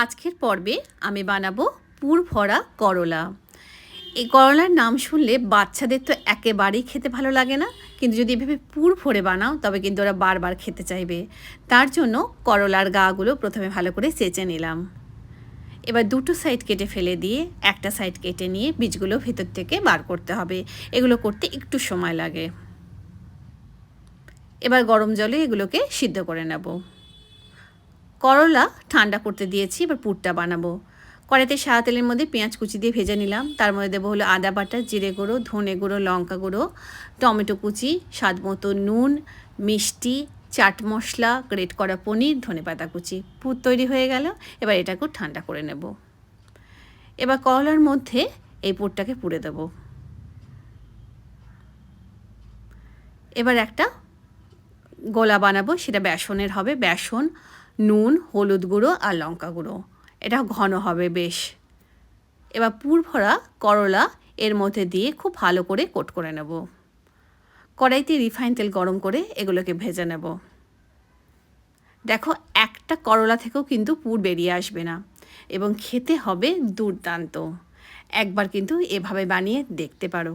আজকের পর্বে আমি বানাবো পুর ভরা করলা। এই করলার নাম শুনলে বাচ্চাদের তো একেবারেই খেতে ভালো লাগে না। কিন্তু যদি এভাবে পুর ভরে বানাও, তবে কিন্তু ওরা বারবার খেতে চাইবে। তার জন্য করলার গাগুলো প্রথমে ভালো করে চেঁচে নিলাম। এবার দুটো সাইড কেটে ফেলে দিয়ে একটা সাইড কেটে নিয়ে বীজগুলো ভেতর থেকে বার করতে হবে। এগুলো করতে একটু সময় লাগে। এবার গরম জলে এগুলোকে সিদ্ধ করে নেব। করলা ঠান্ডা করতে দিয়েছি, এবার পুরটা বানাবো। কড়াইতে সাদা তেলের মধ্যে পেঁয়াজ কুচি দিয়ে ভেজে নিলাম। তার মধ্যে দেবো হলো আদা বাটা, জিরে গুঁড়ো, ধনে গুঁড়ো, লঙ্কা গুঁড়ো, টমেটো কুচি, স্বাদ মতো নুন, মিষ্টি, চাট মশলা, গ্রেট করা পনির, ধনে পাতা কুচি। পুর তৈরি হয়ে গেল, এবার এটাকেও ঠান্ডা করে নেব। এবার করলার মধ্যে এই পুরটাকে পুড়ে দেব। এবার একটা গোলা বানাবো, সেটা বেসনের হবে। বেসন নুন, হলুদ গুঁড়ো আর লঙ্কা গুঁড়ো। এটা ঘন হবে বেশ। এবার পুর ভরা করলা এর মধ্যে দিয়ে খুব ভালো করে কোট করে নেব। কড়াইতে রিফাইন তেল গরম করে এগুলোকে ভেজে নেব। দেখো, একটা করলা থেকেও কিন্তু পুর বেরিয়ে আসবে না এবং খেতে হবে দুর্দান্ত। একবার কিন্তু এভাবে বানিয়ে দেখতে পারো।